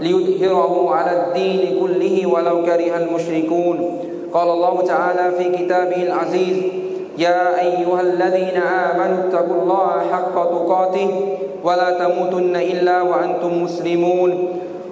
ليظهره على الدين كله ولو كره المشركون. قال الله تعالى في كتابه العزيز يا أيها الذين آمنوا اتقوا الله حق تقاته ولا تموتن إلا وأنتم مسلمون.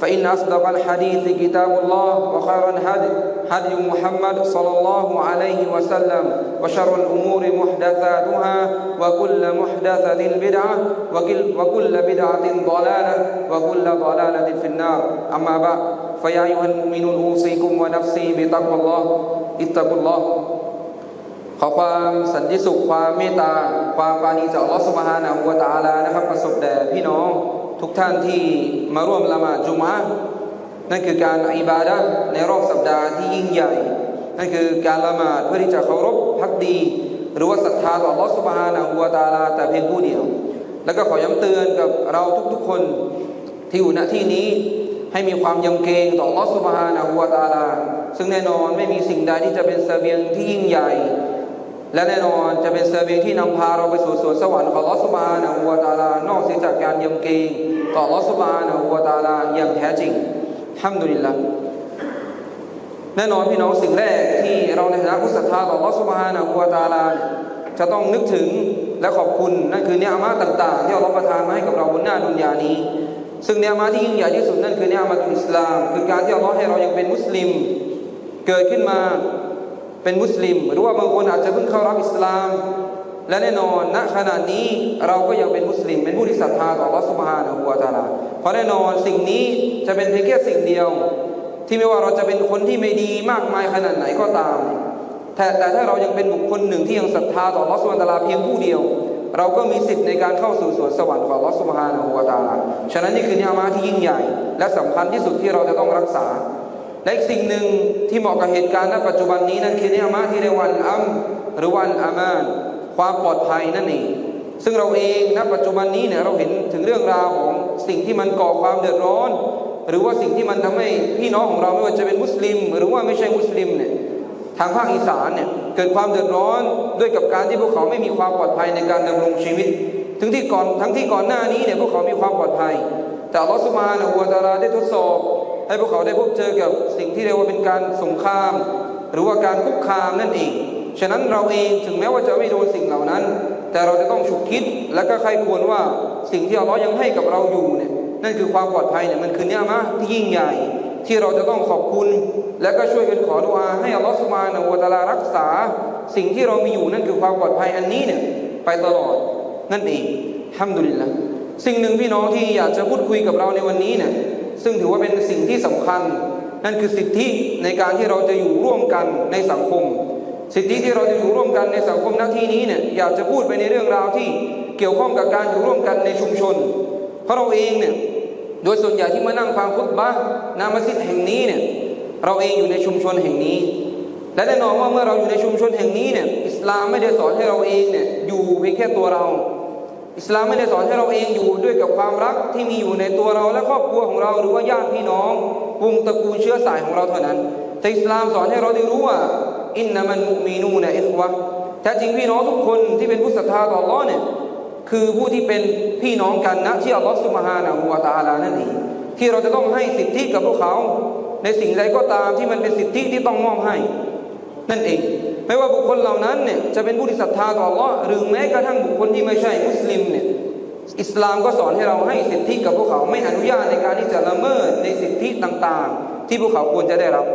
فإن أصدق الحديث كتاب الله وخير الهدي هدي محمد صلى الله عليه وسلم وشر الأمور محدثاتها وكل محدثة بدعة وكل, وكل بدعة ضلالة وكل ضلالة في النار أما بعد فيا أيها المؤمنون أوصيكم ونفسي بتقوى الله اتقوا الله ขอความสันติสุขความเมตตา ความปราณีจากอัลลอฮฺสุบฮานะฮูวะตะอาลานะครับประสบแด่พี่น้อง ทุกท่านที่มาร่วมละหมาดจุมอะนั่นคือการอิบาดะในรอบสัปดาห์ที่ยิ่งใหญ่ นั่นคือการละหมาดเพื่อที่จะเคารพพักดี หรือว่าศรัทธาต่อลอสุบฮานะฮูวตาลาแต่เพียงผู้เดียว แล้วก็ขอย้ำเตือนกับเราทุกๆคนที่อยู่ณที่นี้ให้มีความยำเกรงต่อลอสุบฮานะฮูวตาลา ซึ่งแน่นอนไม่มีสิ่งใดที่จะเป็นเสบียงที่ยิ่งใหญ่ และแน่นอนจะเป็นเสบียงที่นำพาเราไปสู่สวนสวรรค์ของลอสุบานะฮูวาตาลานอกเสียจากการยำเกรงต่อลอสุบานะฮูวาตาลาอย่างแท้จริงฮัมดุลิลละแน่นอนพี่น้องสิ่งแรกที่เราในฐานะผู้ศรัทธาต่อลอสุบานะฮูวาตาลาจะต้องนึกถึงและขอบคุณนั่นคือเนื้อมาต่าง ๆ ที่เราประทานมาให้กับเราบนหน้าดุนยานี้ ซึ่งเนื้อมาที่ยิ่งใหญ่ที่สุดนั่นคือเนื้อมาอิสลามคือการที่อัลลอฮ์ให้เรายังเป็นมุสลิม เกิดขึ้นมา เป็นมุสลิม หรือว่าบางคนอาจจะเพิ่งเข้ารับอิสลาม และแน่นอนณขณะนี้เราก็ยังเป็นมุสลิม เป็นผู้ที่ศรัทธาต่ออัลลอฮฺสุบฮานะฮูวตาลาเพราะแน่นอนสิ่งนี้จะเป็นเพียงแค่สิ่งเดียว ที่ไม่ว่าเราจะเป็นคนที่ไม่ดีมากมายขนาดไหนก็ตาม แต่แต่ถ้าเรายังเป็นบุคคลหนึ่งที่ยังศรัทธาต่ออัลลอฮฺสุบฮาตาลาเพียงผู้เดียว เราก็มีสิทธิ์ในการเข้าสู่สวนสวรรค์ของอัลลอฮฺสุบฮานะฮูวตาลาฉะนั้นนี่คือเนื้อมาที่ยิ่งใหญ่ และสำคัญที่สุดที่เราจะต้องรักษา และอีกสิ่งหนึ่งที่เหมาะกับเหตุการณ์ณปัจจุบันนี้นั่นคือเนื้อมาที่เรียกวันอัมหรือวันอามาน ความปลอดภัยนั่นเองซึ่งเราเองณปัจจุบันนี้เนี่ยเราเห็นถึงเรื่องราวของสิ่งที่มันก่อความเดือดร้อน หรือว่าสิ่งที่มันทำให้พี่น้องของเราไม่ว่าจะเป็นมุสลิม หรือว่าไม่ใช่มุสลิมเนี่ยทางภาคอีสานเนี่ยเกิดความเดือดร้อนด้วยกับการที่พวกเขาไม่มีความปลอดภัยในการดำรงชีวิตถึงที่ก่อนทั้งที่ก่อนหน้านี้เนี่ยพวกเขามีความปลอดภัย แต่ลอสุบฮานะฮูวตาลาได้ทดสอบ ให้พวกเขาได้พบเจอกับสิ่งที่เรียกว่าเป็นการสงคราม หรือว่าการคุกคามนั่นเอง ฉะนั้นเราเองถึงแม้ว่าจะไม่โดนสิ่งเหล่านั้น แต่เราจะต้องฉุกคิดและก็ใครควรว่าสิ่งที่อัลลอฮ์ยังให้กับเราอยู่เนี่ยนั่นคือความปลอดภัยเนี่ยมันคือเนื้อมะที่ยิ่งใหญ่ ที่เราจะต้องขอบคุณ และก็ช่วยกันขอดุอาให้อัลลอฮ์สุบานะฮูวตะอาลารักษา สิ่งที่เรามีอยู่นั่นคือความปลอดภัยอันนี้เนี่ยไปตลอดนั่นเองฮัมดุลิลละสิ่งหนึ่งพี่น้องที่อยากจะพูดคุยกับเราในวันนี้เนี่ย ซึ่งถือว่าเป็นสิ่งที่สำคัญ นั่นคือสิทธิในการที่เราจะอยู่ร่วมกันในสังคม สิทธิที่เราจะอยู่ร่วมกันในสังคมหน้าที่นี้เนี่ยอยากจะพูดไปในเรื่องราวที่เกี่ยวข้องกับการอยู่ร่วมกันในชุมชน เพราะเราเองเนี่ยโดยส่วนใหญ่ที่มานั่งฟังคุตบะนามัสยิดแห่งนี้เนี่ยเราเองอยู่ในชุมชนแห่งนี้ และแน่นอนว่าเมื่อเราอยู่ในชุมชนแห่งนี้เนี่ยอิสลามไม่ได้สอนให้เราเองเนี่ยอยู่เพียงแค่ตัวเรา อิสลามไม่ได้สอนให้เราเองอยู่ด้วยกับความรักที่มีอยู่ในตัวเราและครอบครัวของเราหรือว่าญาติพี่น้องวงตระกูลเชื้อสายของเราเท่านั้น แต่อิสลามสอนให้เราได้รู้ว่าอินนามันมุมีนูนะอิควะแท้จริงพี่น้องทุกคนที่เป็นผู้ศรัทธาต่ออัลลอฮ์เนี่ยคือผู้ที่เป็นพี่น้องกันนะที่อัลลอฮ์สุบฮานะฮูวะตาลานั่นเองที่เราจะต้องให้สิทธิกับพวกเขา ในสิ่งใดก็ตามที่มันเป็นสิทธิที่ต้องมอบให้ นั่นเอง ไม่ว่าบุคคลเหล่านั้นเนี่ยจะเป็นผู้ที่ศรัทธาต่ออัลลอฮ์หรือแม้กระทั่งบุคคลที่ไม่ใช่มุสลิมเนี่ยอิสลามก็สอนให้เราให้สิทธิกับพวกเขาไม่อนุญาตในการที่จะละเมิดในสิทธิต่างๆ ที่พวกเขาควรจะได้รับ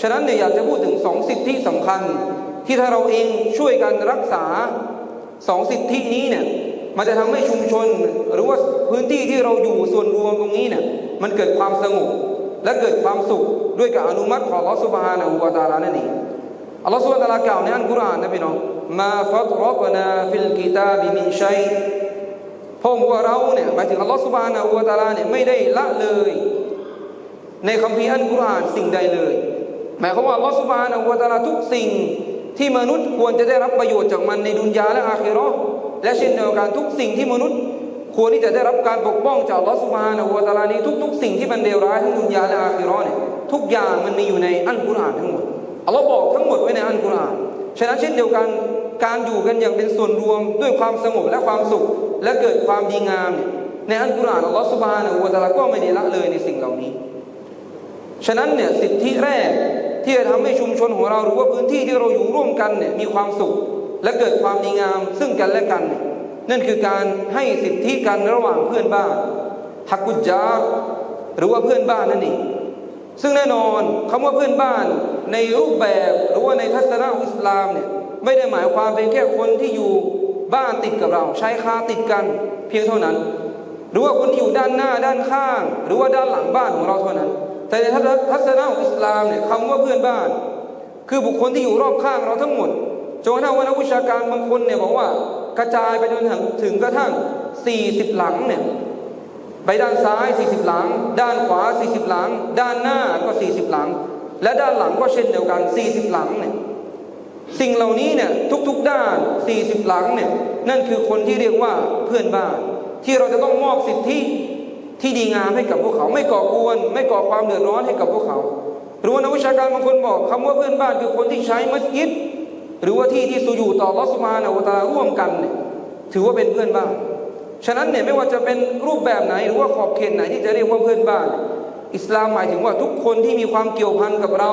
ฉะนั้นเนี่ยอยากจะพูดถึงสองสิทธิสำคัญ ที่ถ้าเราเองช่วยกันรักษาสองสิทธินี้เนี่ยมันจะทำให้ชุมชน หรือว่าพื้นที่ที่เราอยู่ส่วนรวมตรงนี้เนี่ยมันเกิดความสงบและเกิดความสุขด้วยกับอนุมัติของลอสุบฮานะฮูวะตะอาลานั่นเอง อัลลอฮฺสุบฮานะฮูวะตะอาลากล่าวในอัลกุรอานนะพี่น้องมาฟัตรอกนาฟิลกิตาบิมินชัยพระองว่าเราเนี่ยหมายถึงอัลลอฮฺสุบฮานะฮูตะอาลาเนี่ยไม่ได้ละเลย ในคัมภีร์อัลกุรอานสิ่งใดเลย หมายความว่าอัลลอฮฺสุบฮานะฮูตาลาทุกสิ่งที่มนุษย์ควรจะได้รับประโยชน์จากมันในดุนยาและอาคิราะห์และเช่นเดียวกันทุกสิ่งที่มนุษย์ ควรที่จะได้รับการปกป้องจากอัลลอฮฺสุบฮานะฮูวะตาลานี้ทุก ๆ สิ่งที่มันเลวร้ายทั้งดุนยาและอาคิราะห์เนี่ยทุกอย่างมันมีอยู่ในอัลกุรอานทั้งหมด อัลลอฮ์บอกทั้งหมดไว้ในอัลกุรอานฉะนั้นเช่นเดียวกันการอยู่กันอย่างเป็นส่วนรวมด้วยความสงบและความสุข และเกิดความดีงามเนี่ยในอัลกุรอานอัลลอฮ์สุบฮานะฮูวะตะอาลาก็ไม่ได้ละเลยในสิ่งเหล่านี้ ฉะนั้นเนี่ยสิทธิแรกที่จะทำให้ชุมชนของเราหรือว่าพื้นที่ที่เราอยู่ร่วมกันเนี่ยมีความสุข และเกิดความดีงาม ซึ่งกันและกัน นั่นคือการให้สิทธิกันระหว่างเพื่อนบ้านฮักกุจจาร์หรือว่าเพื่อนบ้านนั่นเองซึ่งแน่นอนคำว่าเพื่อนบ้าน ในรูปแบบหรือว่าในทัศนะองอิสลามเนี่ยไม่ได้หมายความเป็นแค่คนที่อยู่บ้านติดกับเรา ใช้คาติดกันเพียงเท่านั้น หรือว่าคนที่อยู่ด้านหน้าด้านข้าง หรือว่าด้านหลังบ้านของเราเท่านั้น แต่ในทัศนะของอิสลามเนี่ยคำว่าเพื่อนบ้าน คือบุคคลที่อยู่รอบข้างเราทั้งหมดจนกระทั่งว่านักวิชาการบางคนเนี่ยบอกว่ากระจายไปจนถึงถึงกระทั่ง 40 หลังเนี่ยไปด้านซ้าย 40 หลัง ด้านขวา 40 หลัง ด้านหน้าก็ 40 หลัง และด้านหลังก็เช่นเดียวกัน 40 หลังเนี่ยสิ่งเหล่านี้เนี่ยทุกๆด้าน 40 หลังเนี่ยนั่นคือคนที่เรียกว่าเพื่อนบ้าน ที่เราจะต้องมอบสิทธิที่ดีงามให้กับพวกเขา ไม่ก่อกวน ไม่ก่อความเดือดร้อนให้กับพวกเขา หรือว่านักวิชาการบางคนบอกคำว่าเพื่อนบ้านคือคนที่ใช้มัสยิด หรือว่าที่ที่สุญูต่อลอสมานะวตาร่วมกันเนี่ยถือว่าเป็นเพื่อนบ้าน ฉะนั้นเนี่ยไม่ว่าจะเป็นรูปแบบไหนหรือว่าขอบเขตไหนที่จะเรียกว่าเพื่อนบ้าน อิสลามหมายถึงว่าทุกคนที่มีความเกี่ยวพันกับเรา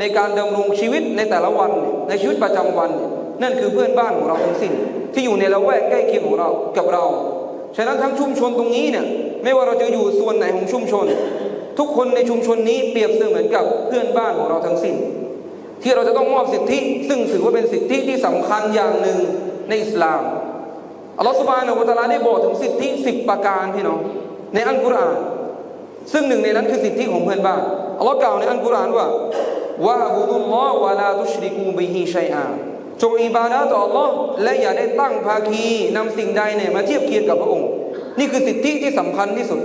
ในการดำรงชีวิตในแต่ละวัน ในชีวิตประจำวัน นั่นคือเพื่อนบ้านของเราทั้งสิ้น ที่อยู่ในละแวกใกล้เคียงของเรากับเรา ฉะนั้นทั้งชุมชนตรงนี้เนี่ยไม่ว่าเราจะอยู่ส่วนไหนของชุมชน ทุกคนในชุมชนนี้เปรียบเสมือนกับเพื่อนบ้านของเราทั้งสิ้น ที่เราจะต้องมอบสิทธิ ซึ่งถือว่าเป็นสิทธิที่สำคัญอย่างหนึ่งในอิสลามอัลลอฮฺสุบานะฮูวะตะลาได้บอกถึงสิทธิสิบประการพี่น้องในอัลกุรอาน ซึ่งหนึ่งในนั้นคือสิทธิของเพื่อนบ้านอัลลอฮ์กล่าวในอัลกุรอานว่าวะบุดุลลอฮ์วะลาตุชริกูบิฮิชัยอาจงอิบาดะต่ออัลลอฮ์และอย่าได้ตั้งภาคีนำสิ่งใดเนี่ยมาเทียบเคียงกับพระองค์ นี่คือสิทธิที่สำคัญที่สุด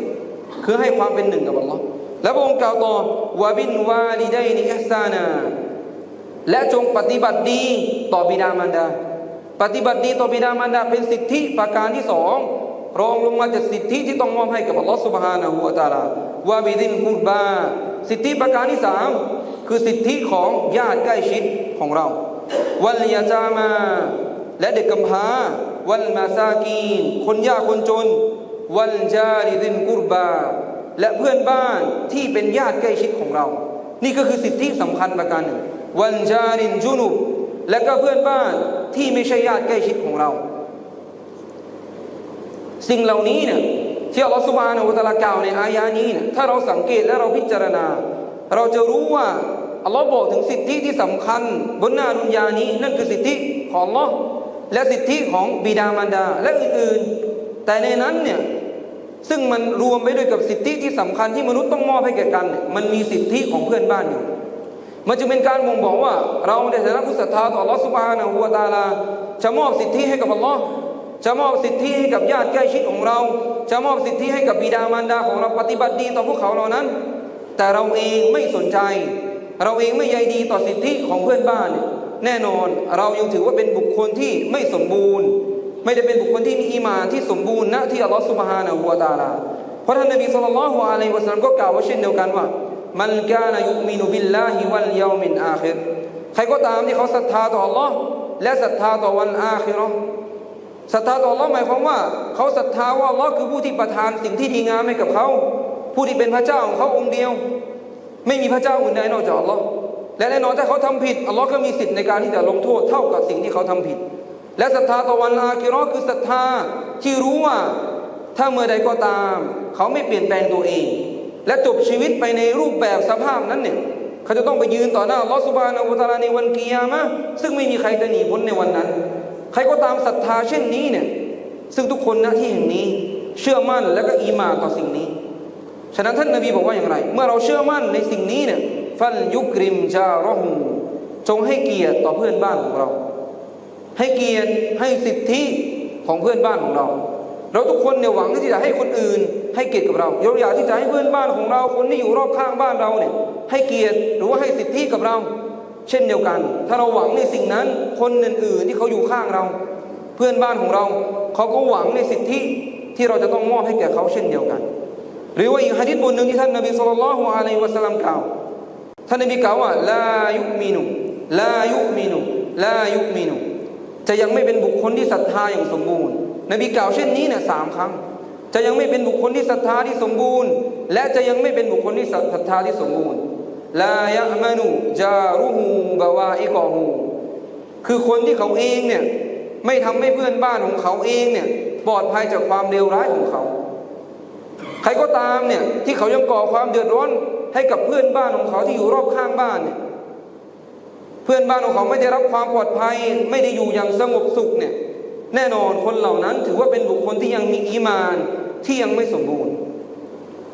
คือให้ความเป็นหนึ่งกับอัลลอฮ์และพระองค์กล่าวต่อวะบินวาลิดัยนิอิฮซานาและจงปฏิบัติดีต่อบิดามารดา ปฏิบัติดีต่อบิดามารดาเป็นสิทธิประการที่สอง รองลงมาจากสิทธิที่ต้องมอบให้กับอัลลอฮฺสุบฮานะฮูวะตาลาวาบิดินกุรบา สิทธิประการที่สามคือสิทธิของญาติใกล้ชิดของเรา วัลยาจามา และเด็กกำพร้า วัลมาซากีน คนยากคนจน วัลจาริดินกุรบา และเพื่อนบ้านที่เป็นญาติใกล้ชิดของเรา นี่ก็คือสิทธิสำคัญประการหนึ่งวันจารินจุนุบและก็เพื่อนบ้านที่ไม่ใช่ญาติใกล้ชิดของเรา สิ่งเหล่านี้เนี่ยที่อัลลอฮฺสุบานะฮูวตะอาลากล่าวในอายานี้เนี่ยถ้าเราสังเกตและเราพิจารณา เราจะรู้ว่าอัลลอฮ์บอกถึงสิทธิที่สำคัญ บนหน้าดุนยานี้ นั่นคือสิทธิของอัลลอฮ์และสิทธิของบิดามารดาและอื่นๆ แต่ในนั้นเนี่ยซึ่งมันรวมไปด้วยกับสิทธิที่สำคัญที่มนุษย์ต้องมอบให้แก่กันเนี่ยมันมีสิทธิของเพื่อนบ้านอยู่ มันจึงเป็นการบ่งบอกว่า เราในฐานะผู้ศรัทธาต่ออัลลอฮฺสุบานะฮูวตะอาลาจะมอบสิทธิให้กับอัลลอฮ์ จะมอบสิทธิให้กับญาติใกล้ชิดของเรา จะมอบสิทธิให้กับบิดามารดาของเราปฏิบัติดีต่อพวกเขาเหล่านั้น แต่เราเองไม่สนใจ เราเองไม่ใยดีต่อสิทธิของเพื่อนบ้านเนี่ยแน่นอนเรายังถือว่าเป็นบุคคลที่ไม่สมบูรณ์ ไม่ได้เป็นบุคคลที่มีอีมานที่สมบูรณ์ณที่อัลลอฮฺสุบฮานะฮูวะตาลาเพราะท่านนบีสุลต่านละฮ์อะลัยฮิวะสัลลัมก็กล่าวว่าเช่นเดียวกันว่า มันกานายุมินุบิลลาฮิวัลยามินอาคิรใครก็ตามที่เขาศรัทธาต่อ Allah และศรัทธาต่อวันอาคิราะ ศรัทธาต่อ Allah หมายความว่า เขาศรัทธาว่า Allah คือผู้ที่ประทานสิ่งที่ดีงามให้กับเขา ผู้ที่เป็นพระเจ้าของเขาองค์เดียว ไม่มีพระเจ้าอื่นใดนอกจาก Allah และแน่นอนถ้าเขาทำผิด Allah ก็มีสิทธิ์ในการที่จะลงโทษเท่ากับสิ่งที่เขาทำผิด และศรัทธาต่อวันอาคิเราะคือศรัทธาที่รู้ว่าถ้าเมื่อใดก็ตาม เขาไม่เปลี่ยนแปลงตัวเอง และจบชีวิตไปในรูปแบบสภาพนั้นเนี่ยเขาจะต้องไปยืนต่อหน้าลอสุบานาอุตาลาในวันกิยามะซึ่งไม่มีใครจะหนีพ้นในวันนั้น ใครก็ตามศรัทธาเช่นนี้เนี่ยซึ่งทุกคนณที่แห่งนี้เชื่อมั่นและก็อีมาต่อสิ่งนี้ ฉะนั้นท่านนบีบอกว่าอย่างไร เมื่อเราเชื่อมั่นในสิ่งนี้เนี่ยฟันยุกริมจารอหูจงให้เกียรติต่อเพื่อนบ้านของเรา ให้เกียรติให้สิทธิของเพื่อนบ้านของเรา เราทุกคนเนี่ยหวังที่จะให้คนอื่น ให้เกียรติกับเราเราอยากที่จะให้เพื่อนบ้านของเรา คนที่อยู่รอบข้างบ้านเราเนี่ยให้เกียรติหรือว่าให้สิทธิกับเรา เช่นเดียวกัน ถ้าเราหวังในสิ่งนั้น คนอื่นๆที่เขาอยู่ข้างเรา เพื่อนบ้านของเรา เขาก็หวังในสิทธิที่เราจะต้องมอบให้แก่เขาเช่นเดียวกัน หรือว่าอีกฮะดิษบทหนึ่งที่ท่านนบีสุลต่านละฮ์อะลัยวะสัลลัมกล่าวท่านนบีกล่าวว่าลายุมินุลายุมินุลายุมินุจะยังไม่เป็นบุคคลที่ศรัทธาอย่างสมบูรณ์ นบีกล่าวเช่นนี้เนี่ยสามครั้ง จะยังไม่เป็นบุคคลที่ศรัทธาที่สมบูรณ์ และจะยังไม่เป็นบุคคลที่ศรัทธาที่สมบูรณ์ ลายะมานุจารุฮูบาวาอิกอฮูคือคนที่เขาเองเนี่ยไม่ทำให้เพื่อนบ้านของเขาเองเนี่ยปลอดภัยจากความเลวร้ายของเขา ใครก็ตามเนี่ยที่เขายังก่อความเดือดร้อนให้กับเพื่อนบ้านของเขาที่อยู่รอบข้างบ้านเนี่ยเพื่อนบ้านของเขาไม่ได้รับความปลอดภัย ไม่ได้อยู่อย่างสงบสุขเนี่ยแน่นอนคนเหล่านั้นถือว่าเป็นบุคคลที่ยังมีอีมานที่ยังไม่สมบูรณ์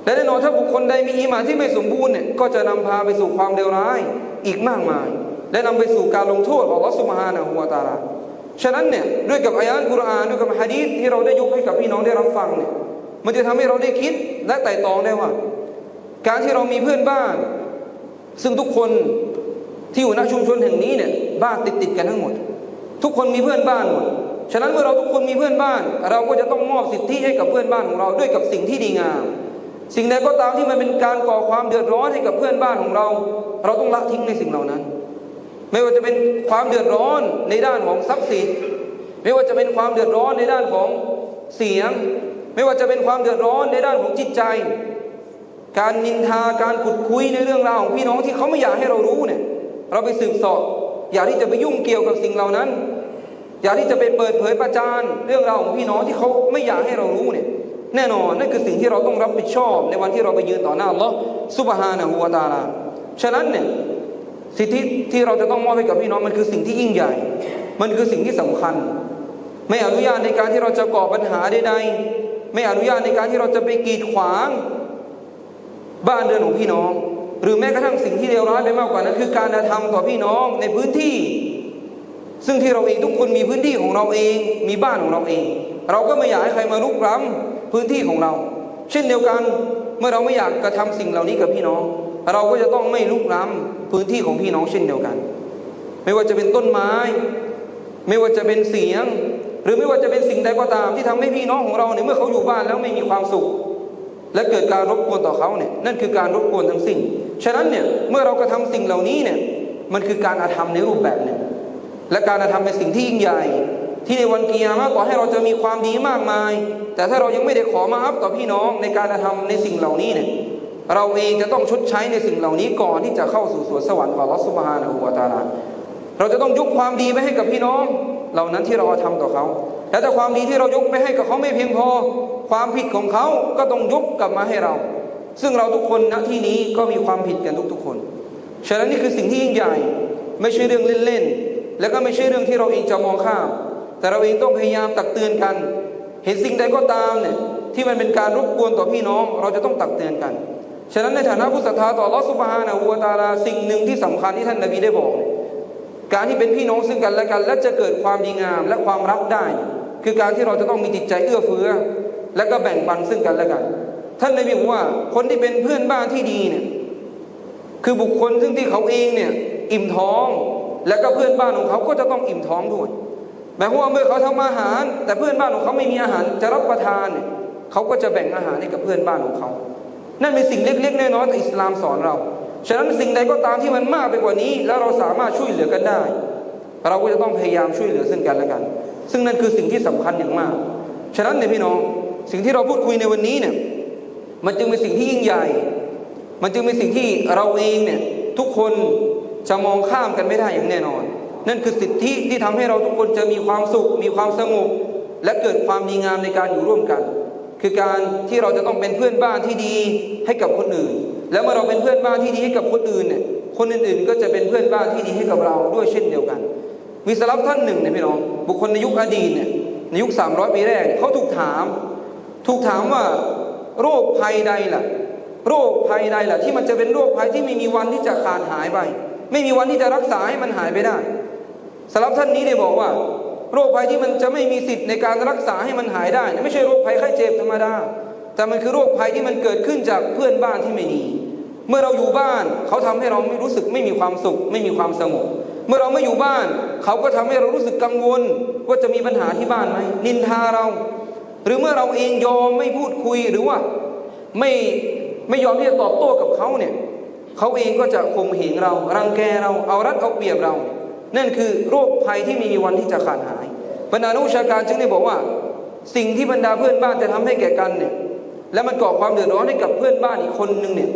และแน่นอนถ้าบุคคลใดมีอีมานที่ไม่สมบูรณ์เนี่ยก็จะนำพาไปสู่ความเลวร้ายอีกมากมาย และนำไปสู่การลงโทษของอัลลอฮฺสุบฮานะฮูวะตาลาฉะนั้นเนี่ยด้วยกับอายะห์กุรอานด้วยกับฮะดีษที่เราได้ยกให้กับพี่น้องได้รับฟังเนี่ยมันจะทำให้เราได้คิดและไต่ตองได้ว่า การที่เรามีเพื่อนบ้าน ซึ่งทุกคนที่อยู่ณชุมชนแห่งนี้เนี่ยบ้านติดติดกันทั้งหมด ทุกคนมีเพื่อนบ้านหมดฉะนั้นเมื่อเราทุกคนมีเพื่อนบ้าน เราก็จะต้องมอบสิทธิให้กับเพื่อนบ้านของเราด้วยกับสิ่งที่ดีงาม สิ่งใดก็ตามที่มันเป็นการก่อความเดือดร้อนให้กับเพื่อนบ้านของเรา เราต้องละทิ้งในสิ่งเหล่านั้น ไม่ว่าจะเป็นความเดือดร้อนในด้านของทรัพย์สินไม่ว่าจะเป็นความเดือดร้อนในด้านของเสียง ไม่ว่าจะเป็นความเดือดร้อนในด้านของจิตใจ การนินทาการขุดคุยในเรื่องราวของพี่น้องที่เขาไม่อยากให้เรารู้เนี่ยเราไปสืบสอบอย่าที่จะไปยุ่งเกี่ยวกับสิ่งเหล่านั้น อย่าที่จะไปเปิดเผยประจานเรื่องราวของพี่น้องที่เขาไม่อยากให้เรารู้เนี่ย แน่นอนนั่นคือสิ่งที่เราต้องรับผิดชอบ ในวันที่เราไปยืนต่อหน้าอัลลอฮ์ซุบฮานะฮูวะตาลาฉะนั้นเนี่ยสิทธิที่เราจะต้องมอบให้กับพี่น้องมันคือสิ่งที่ยิ่งใหญ่ มันคือสิ่งที่สำคัญ ไม่อนุญาตในการที่เราจะก่อปัญหาใดๆไม่อนุญาตในการที่เราจะไปกีดขวาง บ้านเรือนของพี่น้อง หรือแม้กระทั่งสิ่งที่เลวร้ายไปมากกว่านั้น คือการกระทำต่อพี่น้องในพื้นที่ ซึ่งที่เราเองทุกคนมีพื้นที่ของเราเอง มีบ้านของเราเอง เราก็ไม่อยากให้ใครมาลุกล้ำ พื้นที่ของเรา เช่นเดียวกันเมื่อเราไม่อยากกระทำสิ่งเหล่านี้กับพี่น้อง เราก็จะต้องไม่ลุกล้ำพื้นที่ของพี่น้องเช่นเดียวกัน ไม่ว่าจะเป็นต้นไม้ ไม่ว่าจะเป็นเสียง หรือไม่ว่าจะเป็นสิ่งใดก็ตามที่ทำให้พี่น้องของเราเนี่ยเมื่อเขาอยู่บ้านแล้วไม่มีความสุข และเกิดการรบกวนต่อเขาเนี่ยนั่นคือการรบกวนทั้งสิ้นฉะนั้นเนี่ยเมื่อเรากระทำสิ่งเหล่านี้เนี่ยมันคือการอาธรรมในรูปแบบหนึ่งและการอาธรรมเป็นสิ่งที่ยิ่งใหญ่ ที่ในวันเกียร์มากกว่าให้เราจะมีความดีมากมาย แต่ถ้าเรายังไม่ได้ขอมาอัพต่อพี่น้องในการอาในสิ่งเหล่านี้เนี่ยเราเองจะต้องชดใช้ในสิ่งเหล่านี้ก่อนที่จะเข้าสู่สวนสวรรค์ของอัลอฮฺซุบฮานะฮูวะตาลาเราจะต้องยกความดีไปให้กับพี่น้อง เหล่านั้นที่เราทำต่อเขาและถ้าความดีที่เรายกไปให้กับเขาไม่เพียงพอ ความผิดของเขาก็ต้องยกกลับมาให้เรา ซึ่งเราทุกคนณที่นี้ก็มีความผิดกันทุกๆคน ฉะนั้นนี่คือสิ่งที่ยิ่งใหญ่ ไม่ใช่เรื่องเล่นๆ และก็ไม่ใช่เรื่องที่เราเองจะมองข้าม แต่เราเองต้องพยายามตักเตือนกัน เห็นสิ่งใดก็ตามเนี่ยที่มันเป็นการรบกวนต่อพี่น้อง เราจะต้องตักเตือนกัน ฉะนั้นในฐานะผู้ศรัทธาต่อลอสุบฮานะฮูวตาลาสิ่งหนึ่งที่สำคัญที่ท่านนบีได้บอกเนี่ยการที่เป็นพี่น้องซึ่งกันและกัน และจะเกิดความดีงามและความรักได้ คือการที่เราจะต้องมีจิตใจเอื้อเฟื้อ และก็แบ่งปันซึ่งกันและกัน ท่านนบีบอกว่าคนที่เป็นเพื่อนบ้านที่ดีเนี่ยคือบุคคลซึ่งที่เขาเองเนี่ยอิ่มท้อง และก็เพื่อนบ้านของเขาก็จะต้องอิ่มท้องด้วย หมายความว่าเมื่อเขาทำอาหาร แต่เพื่อนบ้านของเขาไม่มีอาหารจะรับประทานเนี่ยเขาก็จะแบ่งอาหารให้กับเพื่อนบ้านของเขา นั่นเป็นสิ่งเล็กๆน้อยๆแต่อิสลามสอนเรา ฉะนั้นสิ่งใดก็ตามที่มันมากไปกว่านี้ แล้วเราสามารถช่วยเหลือกันได้ เราก็จะต้องพยายามช่วยเหลือซึ่งกันและกัน ซึ่งนั่นคือสิ่งที่สำคัญอย่างมาก ฉะนั้นเนี่ยพี่น้อง สิ่งที่เราพูดคุยในวันนี้เนี่ย มันจึงเป็นสิ่งที่ยิ่งใหญ่ มันจึงเป็นสิ่งที่เราเองเนี่ยทุกคนจะมองข้ามกันไม่ได้อย่างแน่นอน นั่นคือสิทธิที่ทำให้เราทุกคนจะมีความสุข มีความสงบและเกิดความดีงามในการอยู่ร่วมกัน คือการที่เราจะต้องเป็นเพื่อนบ้านที่ดีให้กับคนอื่น แล้วเมื่อเราเป็นเพื่อนบ้านที่ดีให้กับคนอื่นเนี่ยคนอื่นๆ ก็จะเป็นเพื่อนบ้านที่ดีให้กับเราด้วยเช่นเดียวกันมีสลับท่านหนึ่งเนี่ยพี่น้องบุคคลในยุคอดีตเนี่ยในยุค 300 ปีแรกเขาถูกถาม ถูกถามว่าโรคภัยใดล่ะ โรคภัยใดล่ะ ที่มันจะเป็นโรคภัยที่ไม่มีวันที่จะขาดหายไป ไม่มีวันที่จะรักษาให้มันหายไปได้ สำหรับท่านนี้ได้บอกว่า โรคภัยที่มันจะไม่มีสิทธิ์ในการรักษาให้มันหายได้ไม่ใช่โรคภัยไข้เจ็บธรรมดา แต่มันคือโรคภัยที่มันเกิดขึ้นจากเพื่อนบ้านที่ไม่ดี เมื่อเราอยู่บ้านเขาทำให้เราไม่รู้สึกไม่มีความสุข ไม่มีความสงบเมื่อเราไม่อยู่บ้าน เขาก็ทำให้เรารู้สึกกังวล ว่าจะมีปัญหาที่บ้านไหมนินทาเรา หรือเมื่อเราเองยอมไม่พูดคุยหรือว่าไม่ไม่ยอมที่จะตอบโต้กับเขาเนี่ยเขาเองก็จะข่มเหงเรา รังแกเราเอารัดเอาเปรียบเรา นั่นคือโรคภัยที่มีวันที่จะขาดหาย บรรดานักวิชาการจึงได้บอกว่า สิ่งที่บรรดาเพื่อนบ้านจะทำให้แก่กันเนี่ยและมันก่อความเดือดร้อนให้กับเพื่อนบ้านอีกคนหนึ่งเนี่ย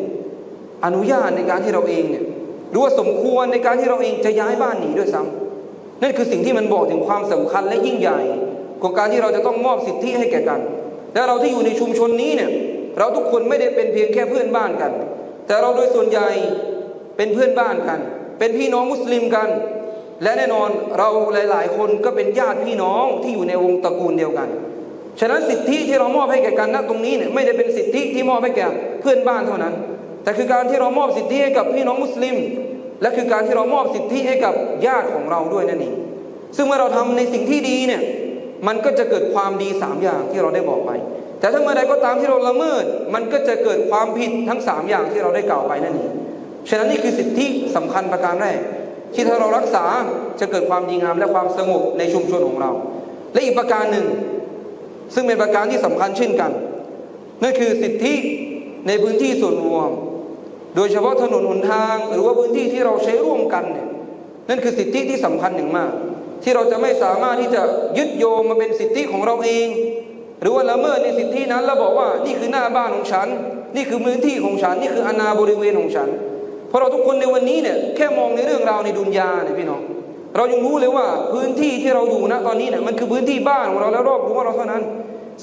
อนุญาตในการที่เราเองเนี่ยหรือว่าสมควรในการที่เราเองจะย้ายบ้านหนีด้วยซ้ำนั่นคือสิ่งที่มันบอกถึงความสำคัญและยิ่งใหญ่ของการที่เราจะต้องมอบสิทธิให้แก่กัน และเราที่อยู่ในชุมชนนี้เนี่ยเราทุกคนไม่ได้เป็นเพียงแค่เพื่อนบ้านกัน แต่เราโดยส่วนใหญ่เป็นเพื่อนบ้านกัน เป็นพี่น้องมุสลิมกัน และแน่นอนเราหลาย ๆ คนก็เป็นญาติพี่น้องที่อยู่ในวงตระกูลเดียวกัน ฉะนั้นสิทธิที่เรามอบให้แก่กันณตรงนี้เนี่ยไม่ได้เป็นสิทธิที่มอบให้แก่เพื่อนบ้านเท่านั้น แต่คือการที่เรามอบสิทธิให้กับพี่น้องมุสลิม และคือการที่เรามอบสิทธิให้กับญาติของเราด้วยนั่นเองซึ่งเมื่อเราทำในสิ่งที่ดีเนี่ยมันก็จะเกิดความดีสามอย่างที่เราได้บอกไป แต่ถ้าเมื่อใดก็ตามที่เราละเมิด มันก็จะเกิดความผิดทั้งสามอย่างที่เราได้กล่าวไปนั่นเองฉะนั้นนี่คือสิทธิสำคัญประการแรก ที่ถ้าเรารักษาจะเกิดความดีงามและความสงบในชุมชนของเรา และอีกประการหนึ่ง ซึ่งเป็นประการที่สำคัญเช่นกันนั่นคือสิทธิในพื้นที่ส่วนรวม โดยเฉพาะถนนหนทาง หรือว่าพื้นที่ที่เราใช้ร่วมกันเนี่ยนั่นคือสิทธิที่สำคัญอย่างมาก ที่เราจะไม่สามารถที่จะยึดโยงมาเป็นสิทธิของเราเอง หรือว่าละเมิดในสิทธินั้นแล้วบอกว่านี่คือหน้าบ้านของฉัน นี่คือพื้นที่ของฉัน นี่คืออาณาบริเวณของฉันเราะเราทุกคนในวันนี้เนี่ยแค่มองในเรื่องราวในดุนยาเนี่ยพี่น้องเรายังรู้เลยว่าพื้นที่ที่เราอยู่ณตอนนี้เนี่ยมันคือพื้นที่บ้านของเราแล้วรอบรั้วเราเท่านั้น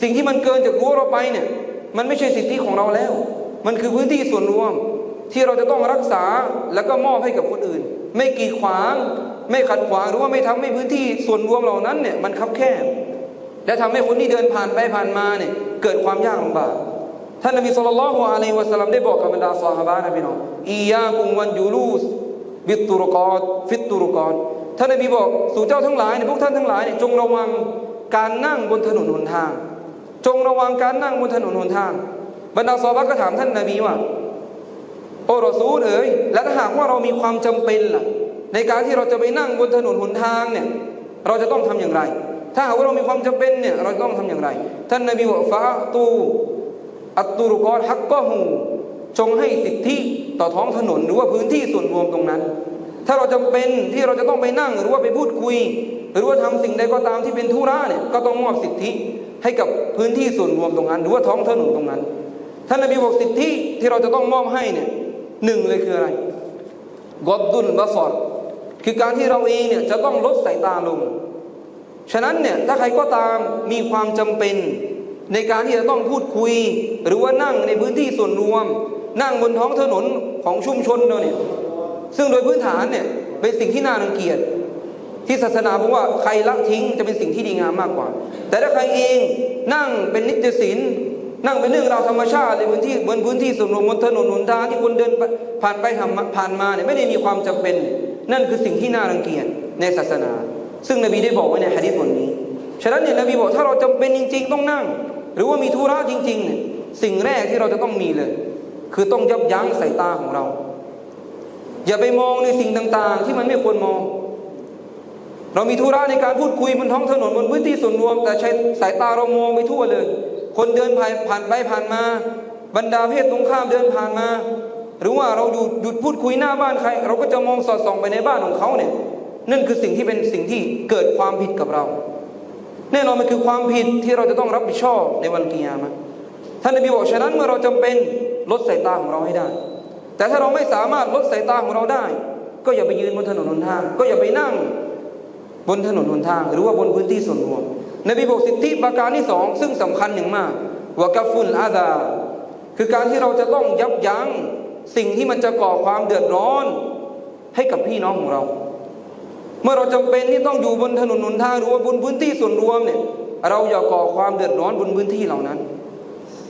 สิ่งที่มันเกินจากรั้วเราไปเนี่ยมันไม่ใช่สิทธิของเราแล้ว มันคือพื้นที่ส่วนรวม ที่เราจะต้องรักษาแล้วก็มอบให้กับคนอื่น ไม่กีดขวางไม่ขัดขวางหรือว่าไม่ทำให้พื้นที่ส่วนรวมเหล่านั้นเนี่ยมันคับแคบและทำให้คนที่เดินผ่านไปผ่านมาเนี่ยเกิดความยากลำบาก ท่านนบีสุลต่านละฮ์อะลัยฮิวะสัลลัมได้บอกกับบรรดาซอฮาบะนะพี่น้องอียากุมวันยูลูสบิตุรกอดฟิตุรกอดท่านนบีบอกสู่เจ้าทั้งหลายเนี่ยพวกท่านทั้งหลายเนี่ยจงระวังการนั่งบนถนนหนทาง จงระวังการนั่งบนถนนหนทาง บรรดาซอฮาบะก็ถามท่านนบีว่าโอ้รอซูลเอ๋ยและถ้าหากว่าเรามีความจำเป็นล่ะ ในการที่เราจะไปนั่งบนถนนหนทางเนี่ยเราจะต้องทำอย่างไร ถ้าหากว่าเรามีความจำเป็นเนี่ยเราจะต้องทำอย่างไร ท่านนบีบอกฟาตู อัตตุรุกอฮักก็หูจงให้สิทธิต่อท้องถนนหรือว่าพื้นที่ส่วนรวมตรงนั้น ถ้าเราจำเป็นที่เราจะต้องไปนั่งหรือว่าไปพูดคุย หรือว่าทำสิ่งใดก็ตามที่เป็นธุระเนี่ยก็ต้องมอบสิทธิให้กับพื้นที่ส่วนรวมตรงนั้น หรือว่าท้องถนนตรงนั้นท่านนบีบอกสิทธิที่เราจะต้องมอบให้เนี่ยหนึ่งเลยคืออะไรกอดดุลบาสอดคือการที่เราเองเนี่ยจะต้องลดสายตาลง ฉะนั้นเนี่ยถ้าใครก็ตามมีความจำเป็น ในการที่จะต้องพูดคุย หรือว่านั่งในพื้นที่ส่วนรวม นั่งบนท้องถนนของชุมชนเราเนี่ยซึ่งโดยพื้นฐานเนี่ยเป็นสิ่งที่น่ารังเกียจที่ศาสนาบอกว่าใครละทิ้งจะเป็นสิ่งที่ดีงามมากกว่า แต่ถ้าใครเองนั่งเป็นนิจศิลนั่งเป็นเรื่องราวธรรมชาติในพื้นที่บนพื้นที่ส่วนรวมบนถนนหนทางที่คนเดินผ่านไปผ่านมาเนี่ยไม่ได้มีความจำเป็น นั่นคือสิ่งที่น่ารังเกียจในศาสนา ซึ่งนบีได้บอกไว้ในฮะดีษบทนี้ฉะนั้นเนี่ยนบีบอกถ้าเราจำเป็นจริง ๆ ต้องนั่ง หรือว่ามีธุระจริงๆเนี่ยสิ่งแรกที่เราจะต้องมีเลย คือต้องยับยั้งสายตาของเรา อย่าไปมองในสิ่งต่างๆ ที่มันไม่ควรมอง เรามีธุระในการพูดคุยบนท้องถนนบนพื้นที่ส่วนรวม แต่ใช้สายตาเรามองไปทั่วเลย คนเดินผ่านานไปผ่านมา บรรดาเพศตรงข้ามเดินผ่านมา หรือว่าเราหยุดหยุดพูดคุยหน้าบ้านใคร เราก็จะมองสอดส่องไปในบ้านของเขาเนี่ยนั่นคือสิ่งที่เป็นสิ่งที่เกิดความผิดกับเรา แน่นอนมันคือความผิดที่เราจะต้องรับผิดชอบในวันกิยามะท่านนบีบอกฉะนั้นเมื่อเราจำเป็นลดสายตาของเราให้ได้ แต่ถ้าเราไม่สามารถลดสายตาของเราได้ ก็อย่าไปยืนบนถนนหนทาง ก็อย่าไปนั่งบนถนนหนทาง หรือว่าบนพื้นที่ส่วนรวม นบีบอกสิทธิประการที่สองซึ่งสำคัญอย่างมากวกัฟุลอาดาคือการที่เราจะต้องยับยั้งสิ่งที่มันจะก่อความเดือดร้อนให้กับพี่น้องของเรา เมื่อเราจำเป็นที่ต้องอยู่บนถนนหนทางหรือว่าบนพื้นที่ส่วนรวมเนี่ยเราอย่าก่อความเดือดร้อนบนพื้นที่เหล่านั้น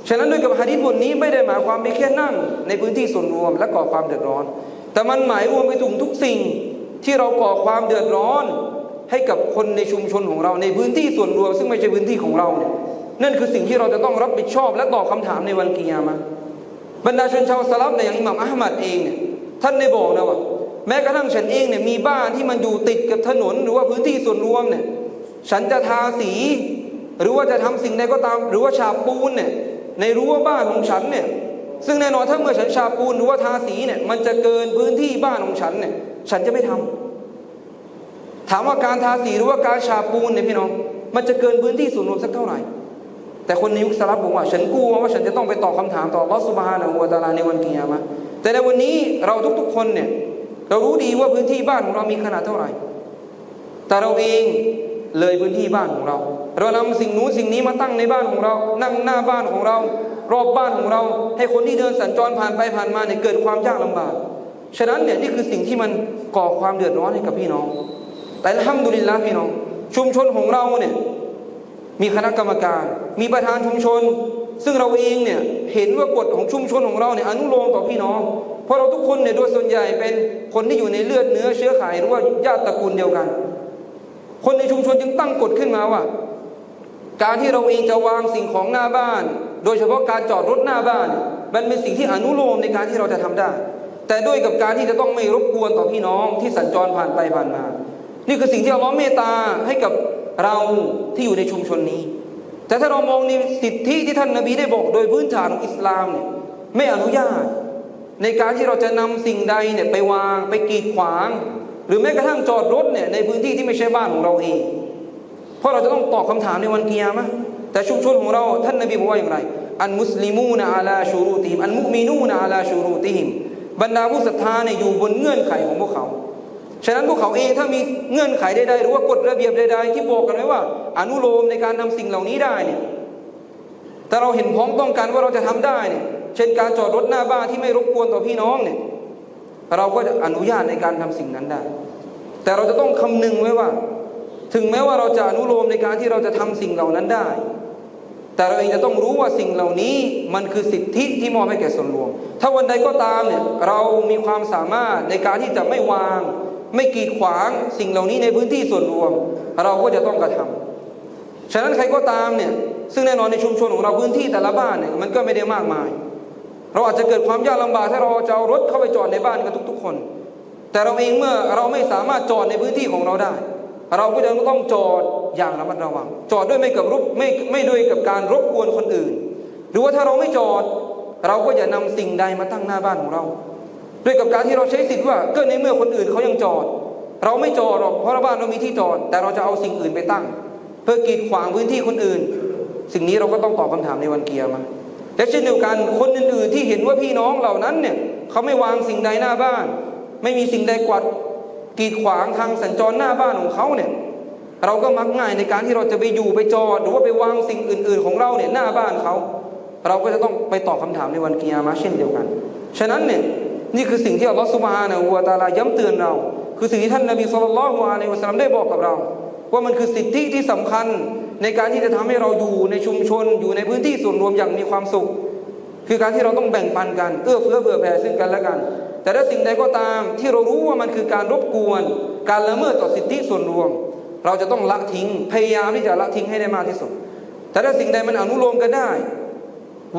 ฉะนั้นด้วยกับฮะดิษบทนี้ไม่ได้หมายความไปแค่นั่ง ในพื้นที่ส่วนรวมและก่อความเดือดร้อน แต่มันหมายรวมไปถึงทุกสิ่งที่เราก่อความเดือดร้อน ให้กับคนในชุมชนของเราในพื้นที่ส่วนรวม ซึ่งไม่ใช่พื้นที่ของเราเนี่ยนั่นคือสิ่งที่เราจะต้องรับผิดชอบ และตอบคาถามในวันกิยามะบรรดาชนชาวสลับในอย่างอิหม่ามอัลมัดเองเนี่ยท่านได้บอกนะว่า แม้กระทั่งฉันเองเนี่ยมีบ้านที่มันอยู่ติดกับถนน หรือว่าพื้นที่ส่วนรวมเนี่ยฉันจะทาสี หรือว่าจะทำสิ่งใดก็ตาม หรือว่าฉาบปูนเนี่ยในรั้วบ้านของฉันเนี่ยซึ่งแน่นอนถ้าเมื่อฉันฉาบปูนหรือว่าทาสีเนี่ยมันจะเกินพื้นที่บ้านของฉันเนี่ยฉันจะไม่ทำถามว่าการทาสีหรือว่าการฉาบปูนเนี่ยพี่น้องมันจะเกินพื้นที่ส่วนรวมสักเท่าไหร่ แต่คนในยุคสลับบอกว่า ฉันกลัวว่าฉันจะต้องไปตอบคำถามต่ออัลอสุบฮานะฮูวะตาลาในวันกิยามะแต่ในวันนี้เราทุกๆคนเนี่ย เรารู้ดีว่าพื้นที่บ้านของเรามีขนาดเท่าไหร่ แต่เราเองเลยพื้นที่บ้านของเรา เรานำสิ่งนู้นสิ่งนี้มาตั้งในบ้านของเรา นั่งหน้าบ้านของเรา รอบบ้านของเรา ให้คนที่เดินสัญจรผ่านไปผ่านมาเนี่ยเกิดความยากลำบาก ฉะนั้นเนี่ยนี่คือสิ่งที่มันก่อความเดือดร้อนให้กับพี่น้อง แต่ทำดุลิลละพี่น้อง ชุมชนของเราเนี่ยมีคณะกรรมการ มีประธานชุมชน ซึ่งเราเองเนี่ยเห็นว่ากฎของชุมชนของเราเนี่ยอนุโลมต่อพี่น้อง เพราะเราทุกคนเนี่ยโดยส่วนใหญ่เป็นคนที่อยู่ในเลือดเนื้อเชื้อไขหรือว่าญาติตระกูลเดียวกัน คนในชุมชนจึงตั้งกฎขึ้นมาว่า การที่เราเองจะวางสิ่งของหน้าบ้าน โดยเฉพาะการจอดรถหน้าบ้าน มันเป็นสิ่งที่อนุโลมในการที่เราจะทำได้ แต่ด้วยกับการที่จะต้องไม่รบกวนต่อพี่น้องที่สัญจรผ่านไปผ่านมา นี่คือสิ่งที่อัลลอฮ์เมตตาให้กับเราที่อยู่ในชุมชนนี้ แต่ถ้าเรามองในสิทธิที่ท่านนบีได้บอก โดยพื้นฐานของอิสลามเนี่ยไม่อนุญาต ในการที่เราจะนำสิ่งใดเนี่ยไปวางไปกีดขวาง หรือแม้กระทั่งจอดรถเนี่ยในพื้นที่ที่ไม่ใช่บ้านของเราเอง เพราะเราจะต้องตอบคำถามในวันกิยามะแต่ชุมชนของเราท่านนบีบอกว่าอย่างไร อันมุสลิมูนอาลาชูรูติฮิมอันมุมินูนอาลาชูรูติฮิมบรรดาผู้ศรัทธาเนี่ยอยู่บนเงื่อนไขของพวกเขา ฉะนั้นพวกเขาเองถ้ามีเงื่อนไขใดๆหรือว่ากฎระเบียบใดๆที่บอกกันไว้ว่า อนุโลมในการทำสิ่งเหล่านี้ได้เนี่ยแต่เราเห็นพ้องต้องกันว่าเราจะทำได้เนี่ย เช่นการจอดรถหน้าบ้านที่ไม่รบกวนต่อพี่น้องเนี่ยเราก็จะอนุญาตในการทำสิ่งนั้นได้ แต่เราจะต้องคำนึงไว้ว่า ถึงแม้ว่าเราจะอนุโลมในการที่เราจะทำสิ่งเหล่านั้นได้ แต่เราเองจะต้องรู้ว่าสิ่งเหล่านี้มันคือสิทธิที่มอบให้แก่ส่วนรวม ถ้าวันใดก็ตามเนี่ยเรามีความสามารถในการที่จะไม่วาง ไม่กีดขวางสิ่งเหล่านี้ในพื้นที่ส่วนรวม เราก็จะต้องกระทำฉะนั้นใครก็ตามเนี่ยซึ่งแน่นอนในชุมชนของเราพื้นที่แต่ละบ้านเนี่ยมันก็ไม่ได้มากมาย เราอาจจะเกิดความยากลำบากถ้าเราจะเอารถเข้าไปจอดในบ้านกันทุก ๆ คน แต่เราเองเมื่อเราไม่สามารถจอดในพื้นที่ของเราได้ เราก็จะต้องจอดอย่างระมัดระวัง จอดด้วยไม่กับรบไม่ไม่ด้วยกับการรบกวนคนอื่น หรือว่าถ้าเราไม่จอด เราก็อย่านำสิ่งใดมาตั้งหน้าบ้านของเรา ด้วยกับการที่เราใช้สิทธิ์ว่าก็ในเมื่อคนอื่นเขายังจอด เราไม่จอดหรอกเพราะบ้านเรามีที่จอด แต่เราจะเอาสิ่งอื่นไปตั้ง เพื่อกีดขวางพื้นที่คนอื่น สิ่งนี้เราก็ต้องตอบคำถามในวันเกียร์มา และเช่นเดียวกันคนอื่นๆที่เห็นว่าพี่น้องเหล่านั้นเนี่ยเขาไม่วางสิ่งใดหน้าบ้าน ไม่มีสิ่งใดกวัดกีดขวางทางสัญจรหน้าบ้านของเขาเนี่ยเราก็มักง่ายในการที่เราจะไปอยู่ไปจอดหรือว่าไปวางสิ่งอื่น ๆ ของเราเนี่ยหน้าบ้านเขา เราก็จะต้องไปตอบคาถามในวันกิยามะเช่นเดียวกัน ฉะนั้นเนี่ยนี่คือสิ่งที่อัลลอฮฺสุบฮานะฮูวะตาลาย้ำเตือนเรา คือสิ่งที่ท่านนบีสุลต่านละฮ์อะลัยฮิวะสัลลัมได้บอกกับเรา ว่ามันคือสิทธิที่สำคัญ ในการที่จะทำให้เราอยู่ในชุมชน อยู่ในพื้นที่ส่วนรวมอย่างมีความสุข คือการที่เราต้องแบ่งปันกันเอื้อเฟื้อเผื่อแผ่ซึ่งกันและกัน แต่ถ้าสิ่งใดก็ตามที่เรารู้ว่ามันคือการรบกวน การละเมิดต่อสิทธิส่วนรวม เราจะต้องละทิ้งพยายามที่จะละทิ้งให้ได้มากที่สุด แต่ถ้าสิ่งใดมันอนุโลมกันได้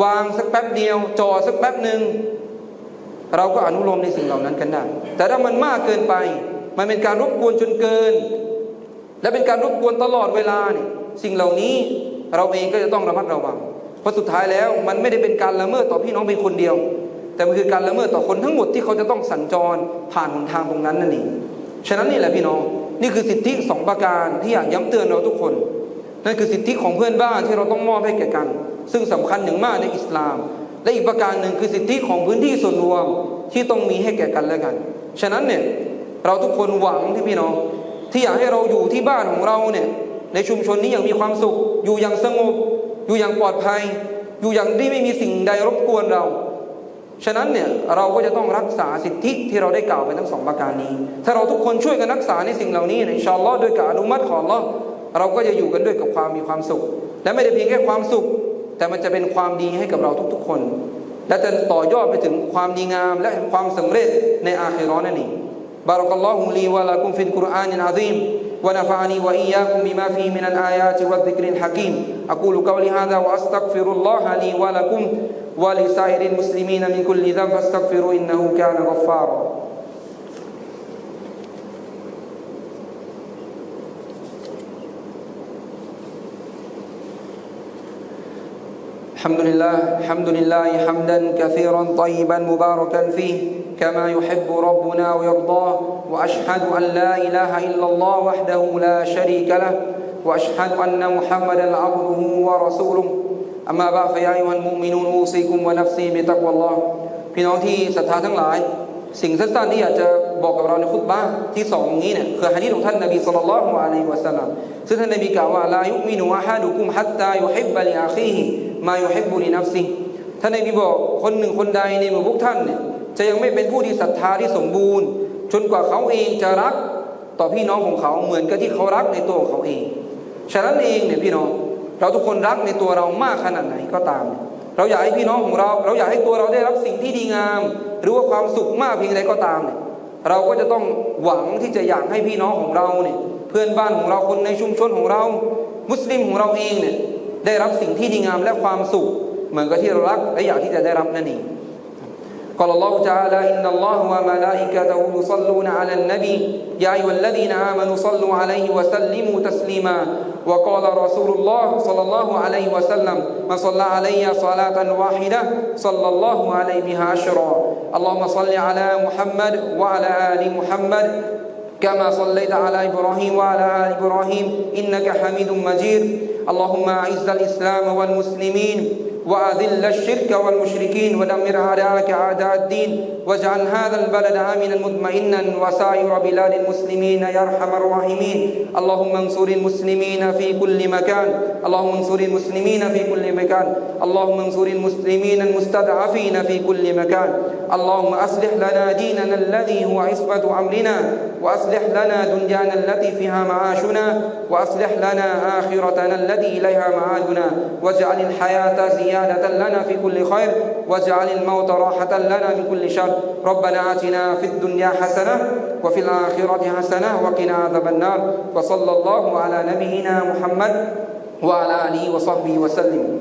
วางสักแป๊บเดียวจอสักแป๊บหนึ่งเราก็อนุโลมในสิ่งเหล่านั้นกันได้ แต่ถ้ามันมากเกินไป มันเป็นการรบกวนจนเกิน และเป็นการรบกวนตลอดเวลาเนี่ย สิ่งเหล่านี้เราเองก็จะต้องระมัดระวัง เพราะสุดท้ายแล้วมันไม่ได้เป็นการละเมิดต่อพี่น้องเป็นคนเดียว แต่มันคือการละเมิดต่อคนทั้งหมดที่เขาจะต้องสัญจรผ่านหนทางตรงนั้นนั่นเองฉะนั้นนี่แหละพี่น้องนี่คือสิทธิสองประการที่อยากย้ำเตือนเราทุกคน นั่นคือสิทธิของเพื่อนบ้านที่เราต้องมอบให้แก่กัน ซึ่งสำคัญอย่างมากในอิสลาม และอีกประการหนึ่งคือสิทธิของพื้นที่ส่วนรวมที่ต้องมีให้แก่กันและกัน ฉะนั้นเนี่ยเราทุกคนหวังที่พี่น้องที่อยากให้เราอยู่ที่บ้านของเราเนี่ย ในชุมชนนี้อย่างมีความสุข อยู่อย่างสงบ อยู่อย่างปลอดภัย อยู่อย่างที่ไม่มีสิ่งใดรบกวนเรา ฉะนั้นเนี่ยเราก็จะต้องรักษาสิทธิที่เราได้กล่าวไปทั้งสองประการนี้ ถ้าเราทุกคนช่วยกันรักษาในสิ่งเหล่านี้ในชาลลอด้วยการอนุมัติของเอาเราก็จะอยู่กันด้วยกับความมีความสุข และไม่ได้เพียงแค่ความสุข แต่มันจะเป็นความดีให้กับเราทุกๆคน และจะต่อยอดไปถึงความดีงามและความสำเร็จในอาคีร้อนนั่นเองบารักัลลอฮุลีวะลากุมฟินกุรอานินอาซิม ونفعني وإياكم بما فيه من الآيات والذكر الحكيم. أقول قولي هذا وأستغفر الله لي ولكم ولسائر المسلمين من كل ذنب فاستغفروا إنه كان غفارا. الحمد لله الحمد لله حمدا كثيرا طيبا مباركا فيه كما يحب ربنا ويرضاه. واشهد ان لا اله الا الله وحده لا شريك له واشهد ان محمدا عبده ورسوله اما بعد فيا ايها المؤمنون اوصيكم ونفسي بتقوى الله พี่น้องที่ศรัทธาทั้งหลาย สิ่งสั้นๆที่อยากจะบอกกับเราในคุตบะห์ที่สองนี้เนี่ยคือฮะดีษของท่านนบีศ็อลลัลลอฮุอะลัยฮิวะซัลลัมซึ่งท่านนบีกล่าวว่าลายุมินุอะฮะดุกุมฮัตตายุฮิบบะลิอาคีฮิมายุฮิบบุลินัฟซิฮิท่านนบีบอกคนหนึ่งคนใดในหมู่พวกท่านเนี่ยจะยังไม่เป็นผู้ที่ศรัทธาที่สมบูรณ์ จนกว่าเขาเองจะรักต่อพี่น้องของเขาเหมือนกับที่เขารักในตัวของเขาเองฉะนั้นเองเนี่ยพี่น้อง เราทุกคนรักในตัวเรามากขนาดไหนก็ตาม เราอยากให้พี่น้องของเรา เราอยากให้ตัวเราได้รับสิ่งที่ดีงาม หรือว่าความสุขมากเพียงใดก็ตามเนี่ยเราก็จะต้องหวังที่จะอยากให้พี่น้องของเราเนี่ยเพื่อนบ้านของเราคนในชุมชนของเรา มุสลิมของเราเองเนี่ยได้รับสิ่งที่ดีงามและความสุข เหมือนกับที่เรารักและอยากที่จะได้รับนั่นเอง قال الله تعالى إن الله وملائكته يصلون على النبي. يا أيها الذين آمنوا صلوا عليه وسلموا تسليما. وقال رسول الله صلى الله عليه وسلم من صلى علي صلاة واحدة صلى الله عليه بها عشرا. اللهم صل على محمد وعلى آل محمد كما صليت على إبراهيم وعلى آل إبراهيم إنك حميد مجيد. اللهم أعز الإسلام والمسلمين. وأذل الشرك والمشركين ودمر أعداءك أعداء الدين واجعل هذا البلد آمنا مطمئنا وسائر بلاد المسلمين يا أرحم الراحمين. اللهم انصر المسلمين في كل مكان. اللهم انصر المسلمين في كل مكان. اللهم انصر المسلمين المستضعفين في كل مكان. اللهم أصلح لنا ديننا الذي هو عصبة أمرنا. وأصلح لنا دنيانا التي فيها معاشنا وأصلح لنا آخرتنا التي إليها معادنا واجعل الحياة زيادة لنا في كل خير واجعل الموت راحة لنا من كل شر. ربنا آتنا في الدنيا حسنة وفي الآخرة حسنة وقنا عذاب النار. وصلى الله على نبينا محمد وعلى آله وصحبه وسلم.